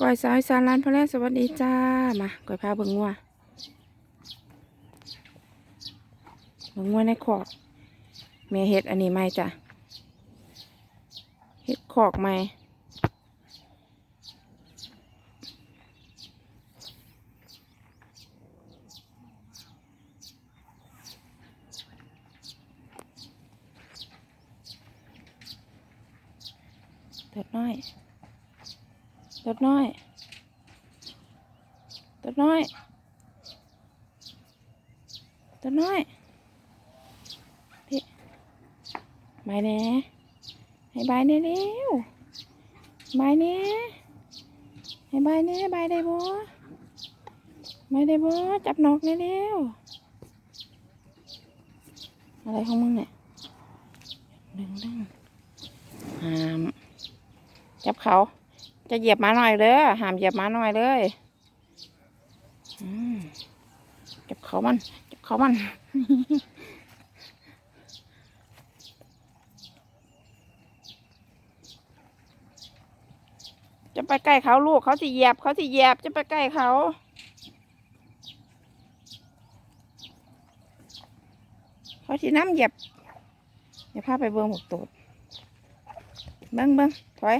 ก้อยสาวอีสารร้านพระแรกสวัสดีจ้า มาก้อยพาเบิ่งงัวเบิ่งงัวในคอกแม่เฮ็ดอันนี้ไหมจ้ะเฮ็ดคอกไหมเติดน้อย ติดน้อยติดน้อยติดน้อย พี่บายแน่ให้บายแน่เร็วบายแน่ให้บายแน่บายได้บ่บายได้บ่จับนกแน่เร็วอะไรของมึงเนี่ยดึงดึงห้าม จับเขา จะเหยียบมาหน่อยเด้อห้ามเหยียบมาหน่อยเลยอืมจับเขามันจับเขามันจะไปใกล้เขาลูกเขาสิเหยียบเขาสิเหยียบจะไปใกล้เขาเขาสิน้ำเหยียบอย่าพาไปเบิ้งหมกตูดเบิ้งเบิ้งถอย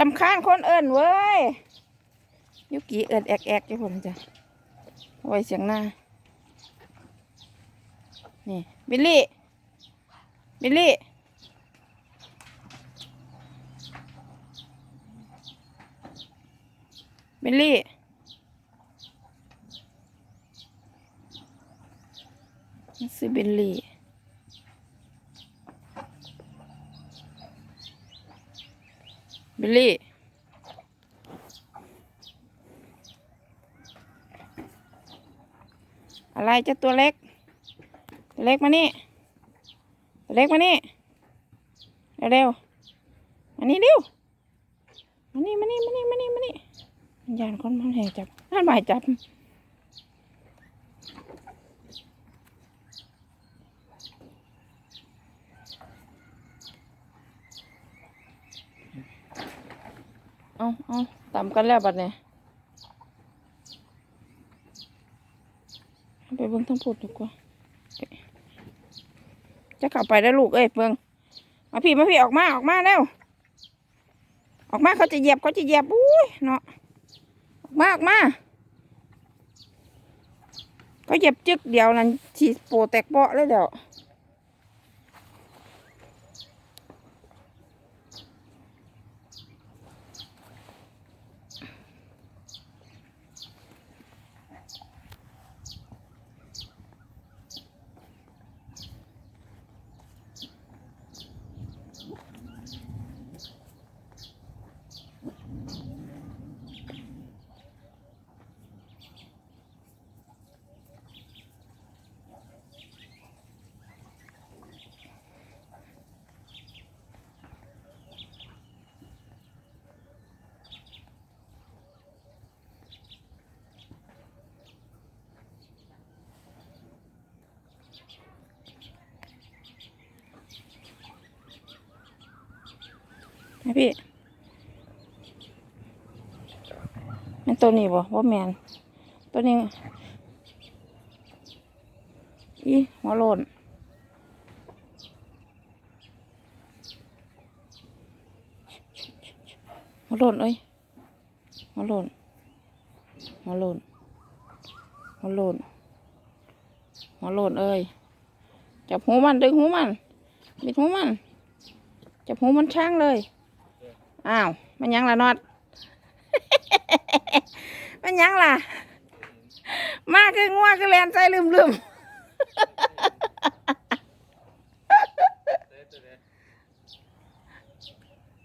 ลำคาญคนเอิญเว้ย ยุกี้เอิญแอกแอกจ้ะผมจ้ะไว้เสียงหน้า นี่บิลลี่ บิลลี่บิลลี่นี่คือบิลลี่ บิลลี่อะไรเจ้าตัวเล็ก ตัวเล็กมานี่ ตัวเล็กมานี่ เร็วๆมานี่เร็ว มานี่มานี่มานี่มานี่มานี่มันยานคนมันแห่จับน่านหมายจับ เอาเอา ตำกันแล้วบัดเนี่ยไปเบิ่งทั้งพูดดีกว่าจะข้าไปได้ลูกเอ้ยเบิ่งมาพี่มาพี่ออกมาออกมาแล้ว ออกมาเขาจะเหยียบเขาจะเหยียบอุ้ยเนาะออกมาออกมาเขาเหยียบจึกเดียวนั่นฉีดโปแตกเปาะเลยเดี๋ยว ให้พี่มันตัวนี้บ่ว่าแมนตัวนี้อีหัวโลนหัวโลนเอ้ยหัวโลนหัวโลนหัวโลนหัวโลนเอ้ยจับหูมันดึงหูมันบิดหูมันจับหูมันช่างเลย อ้าว มันยังละนอด มันยังล่ะ มาคืองัวคือแลนใจลืมลืม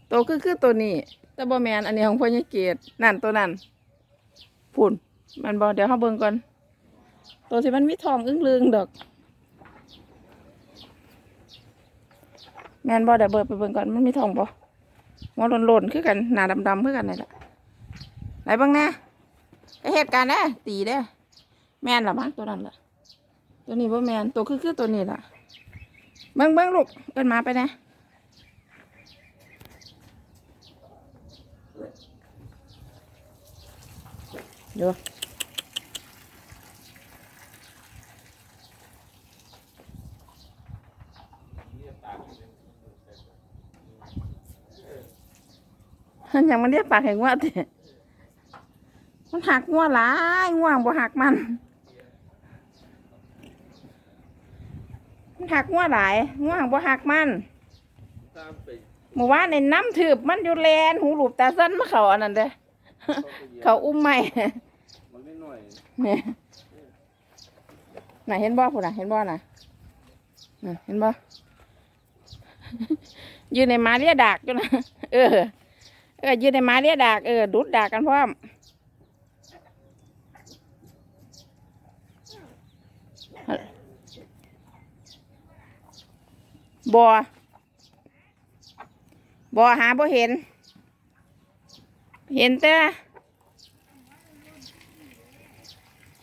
ตัวคือคือตัวนี้แต่บ่แมนอันนี้ของพ่อยี่เกดนั่นตัวนั้นพุ่น มันบ่เดี๋ยวเขาเบิ่งก่อน ตัวที่มันมีทองอึ้งลึงดอกแมนบ่เดี๋ยวเบิดไปเบิ่งก่อนมันมีทองบ่ มัวหล่นๆคือกันหนาดำๆคือกันนี่แหละไหนบ้างเนี่ยเหตุการณ์เนี่ยตีเด้แมนหรือมั้งตัวนั้นล่ะ ตัวนี้ว่าแมนตัวคือคือตัวนี้ล่ะเบิ้งเบิ้งลูกกันมาไปนะเดี๋ นยังมันเรียกปากแห่งว่าแต่มันหักงัวหลายง่วงบ่หักมัน มันหักงัวหลายง่วงบ่หักมันตามไปเมื่อวานในน้ำถืบมันอยู่แลนหูหลูบตาสั้นมาเขาอันนั้นเด้อเขาอุ้มไม่มันไม่หน่อยเนี่ยน่ะเห็นบ่พุ่นน่ะ เห็นบ่น่ะน่ะเห็นบ่ยืนในมาเลียดากอยู่นะเออ ออยืนในหมาเลียดากเออดุดดากกันพร้อมบ่บ่หาบ่เห็น เห็นแต่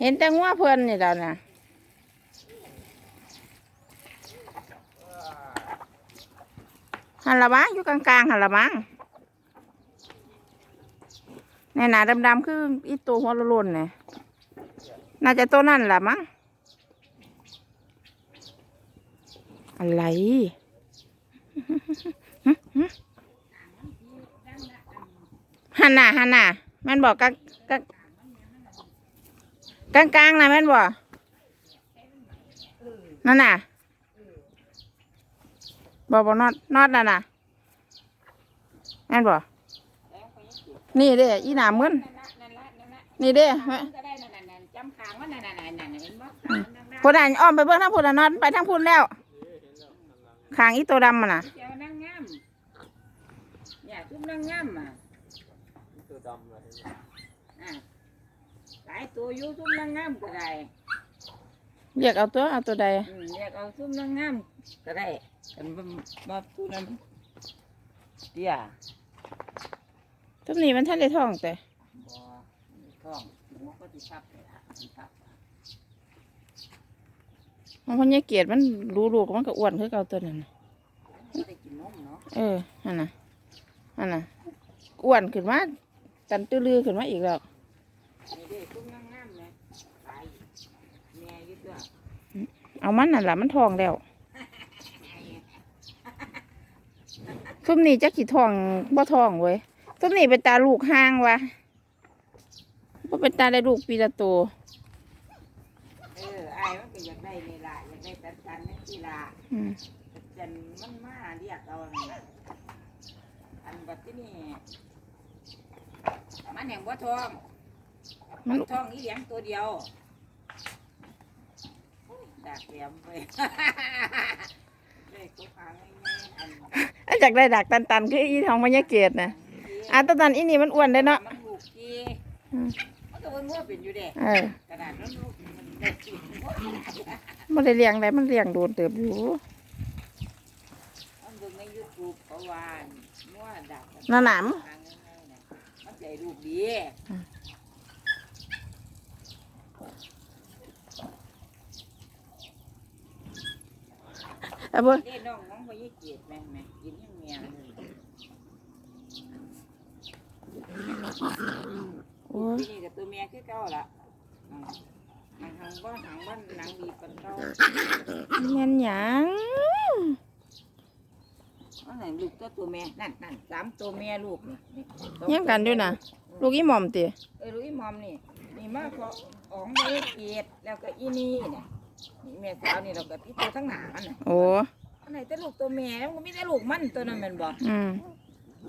เห็นแต่งัวเพิ่นนี่แล้วนะหันละมั้งอยู่กลางๆหันละมั้ง ในหนาดำๆคืออีตัวหัวโลนเนี่ยน่าจะตัวนั่นแหละมั้งอะไรหันหน้าหันหน้าแม่นบอกกะกกลางกลางๆนะแม่นบ่นั่นน่ะบ่บ่นอดนอดน่ะน่ะแม่นบ่ นี่เด้อีหนามึนนั่นละนั่นละนี่เด้นั่นละก็ได้นั่นนั่นนั่นจำขางว่านั่นนั่นนั่นนั่นเห็นบ่ขางนั่นนั่นพุ่นน่ะอ้อมไปเบิ่งทางพุ่นน่ะนอดไปทางพุ่นแล้วขางอีตัวดำมันน่ะเจ้านั่งงามอย่าทุ่มนั่งงามอะตัวดำเลยอะหลายตัวอยู่ทุ่มนั่งงามก็ได้เรียกเอาตัวเอาตัวใดอืมเรียกเอาทุ่มนั่งงามก็ได้กันบ่บ่ตู้นั้นเตี้ย ทุกนี้มันท่านได้ท้องแต่บ่องหัวก็สิทับเลยล่ะชับมันพันยาเกียรติมันรู้ลูกมันก็อ้วนคือเก่าตัวนั้นน่ะบ่ได้กินนมเนาะเออันน่ะนั่นน่ะอ้วนขึ้นมาตันตื้อลือขึ้นมาอีกแล้วเอามันนั่นแหละมันทองแล้วซุ่มนี้จะกี่ทองบ่ทองเว้ย ซุมนี้เป็นตาลูกห้างวะบ่เป็นตาได้ลูกปีละโตวเอออายมันก็อยากได้นี่ล่ะอยากได้ตันตันๆนี่สิล่ะอืมจันมันมาเรียกเอาอันนั้นล่ะอันบัดที่นี่มันแห่งบ่ทองมันทองอีเหลียงตัวเดียวดักแหลมไป เลยกูพาง่ายๆอัน อันจากได้ดักตันๆคืออีทองมันยาเกตนะ อะตันตันๆอีนี่มันอ้วนได้เนาะมันลูกจีอืมมันก็เป็นงัวเป็นอยู่เด้เออกระดาษนั้นลูกมันได้กินงัวมันมันได้เลี้ยงได้มันเลี้ยงโดนเติบอยู่เบิ่งใน YouTube เขาว่างัวดักนั่นหนามทางง่ายๆน่ะมันใจลูกดีเอาเบิ่งเด้น้องของพ่อยี่เกียรติแม่แม่กินยังเมียเลย โอ้ยที่นี่กับตัวเมียคือเก่าละอืมมันหังบ้านหังบ้านหนังดีปันเก่าแม่นหยังอันไหนลูกตัวตัวเมียนั่นนั่นสามตัวเมียลูกนี่นี่สองเยี่ยมกันด้วยนะลูกอีหม่อมติเออลูกอีหมอมนี่นี่มาเพราะของพ่อยี่เกียรติแล้วก็อีนี่เนี่ยนี่แม่สาวนี่เราก็ที่ตัวทั้งหนามันน่ะโอ้อันไหนแต่ลูกตัวเมียมันก็มีแต่ลูกมันตัวนั้นแมันบ่อืม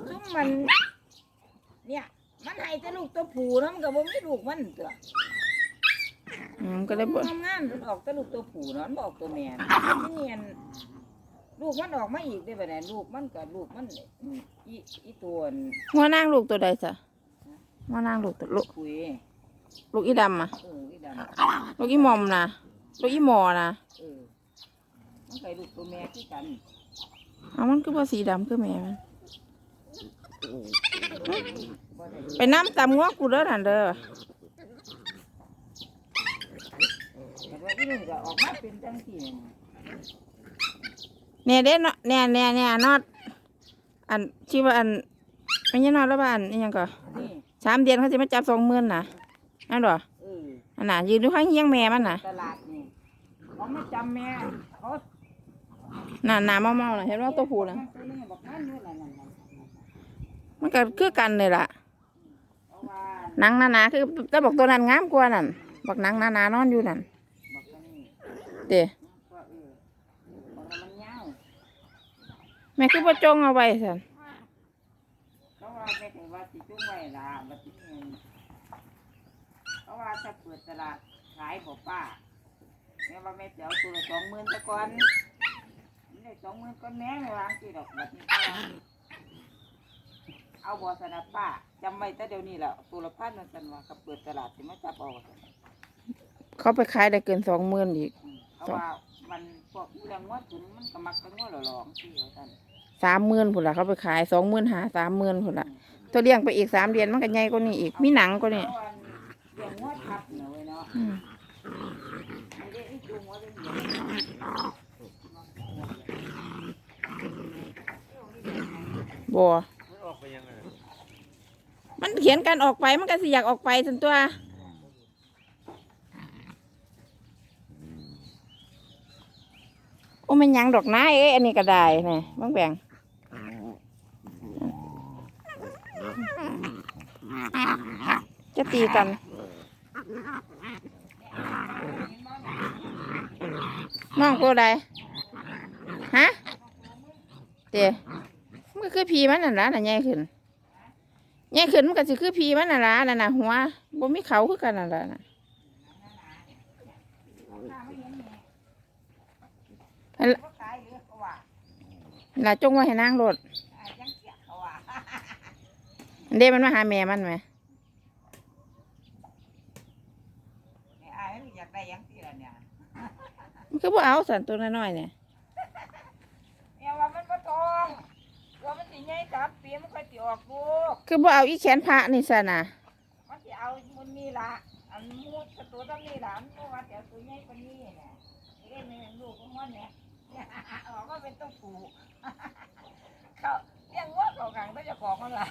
ซุ่มมัน เนี่ย มันให้แต่ลูกตัวผู้นะมันก็บ่มีลูกมันตัวอืมก็เลยบ่ทำงานมันออกแต่ลูกตัวผู้เนาะมันบออกตัวแม่นะที่เนียนลูกมันออกมาอีกได้ปะเนี่ยลูกมันกับลูกมันอืมอีอีตัวนั่นงัวนางลูกตัวใดซะงัวนางลูกตัวลูกคุยลูกอีดำอะ เอออีดลูกอีหม่อมนะลูกอีหมอนะำเออมันเคยลูกตัวแม่ที่กันเอามันคือว่าสีดำคือแม่มันบ่ ได้ไปน้ำตำงัวกูเด้อนั่นเด้อแต่ว่าอีนึงก็ออกมาเป็นจังซี่นะเนี่ยเด้เนาะเนี่ยเนี่ยเนี่ยนอดอันที่ว่าอันไม่ใช่นอดแล้วบ้าอันนี่ยังก็นี่สามเดือนเขาจะมาจับสองหมื่นนะนั่นเหรอเอออันน่ะยืนอยู่ข้างเฮียงแม่มันน่ะตลาดนี่เขาไม่จำแม่เขาน่ะหนาเมาๆน่ะเห็นว่าตัวผู้น่ะมันตัวนี้บอกนั่นอยู่นั่นนั่นนั่นมันก็คือกันเลยล่ะเพราะว่า หนังหนาๆคือแต่บอกตัวนั้นงามกว่านั่นบักหนังหนาๆนอนอยู่นั่นบอกตัวนี้เด้ก็เออบอกว่ามันยาวแม่คือบ่จงเอาไว้ซั่นเขาว่าไม่ถึงว่าสิจุ้งไว้ละบัดนี้เขาว่าจะเปิดตลาดขายบอกป้าแม่ว่าแม่จะเอาตัวละสองหมื่นตะก่อนไม่ได้สองหมื่นก้อนแม่ไม่วางสิดอกบัดนี้ เขาว่าเอาบอสนะป้าจำไว้แต่เดี๋ยวนี้แหละตัวละพันนั่นสันว่ากับเปิดตลาดสิมาจับเอาซั่นเขาไปขายได้เกิน20,000อีก อืมเพราะว่ามันพวกเรื่องงวดถุนมันก็มักเป็นงวดหลองๆที่เขาท่าน30,000พุ่นล่ะเขาไปขาย25,000 30,000พุ่นล่ะตัวเลี้ยงไปอีกสามเดือนมันก็ใหญ่กว่านี้อีกมีหนังกว่านี้เพราะว่าเรื่องงวดทับเนาะเว้ยเนาะอืมไม่ได้ไอ้จูงว่าเรื่องเดียวบ่มันออกไปยังไง มันเขียนกันออกไปมันก็สิอยากออกไปซั่นตัวโอ้มันยังดอกน้าเอ้ยอันนี้ก็ได้นี่บังแบงจะตีกันน้องตัวใดฮะเดี๋ยวมันคือพีมันน่ะละน่ะใหญ่ขึ้น ใหญ่ขึ้นมันก็สิคือพีมันน่ะละน่ะน่ะหัวบ่มีเขาคือกันน่ะละน่ะอันก็ตายหรือเขาว่าล่ะจงไว้ให้นางโลดอ่ายังเสียเขาว่าอันเด้มันมาหาแม่มันไหมเนี่ยอายมันอยากได้ยังสิล่ะเนี่ยมันคือบ่เอาสันตัวน้อยๆเนี่ยเนี่ยว่ามันบ่ตรงว่ามันสิ ใหญ่สามปีมันค่อยสิออกลูกคือบ่เอาอีแขนพระนี่ซะน่ะมันสิเอามันนี่ล่ะอันมูดกับตัวตั้งนี่ล่ะมันบ่ว่าแต่ตัวใหญ่กว่านี้เนี่ยเอ้ยแม่ลูกของมันเนี่ยออกมาเป็นตัวผูเขาเลี้ยงวัวเขาขังต้องจะของมันล่ะ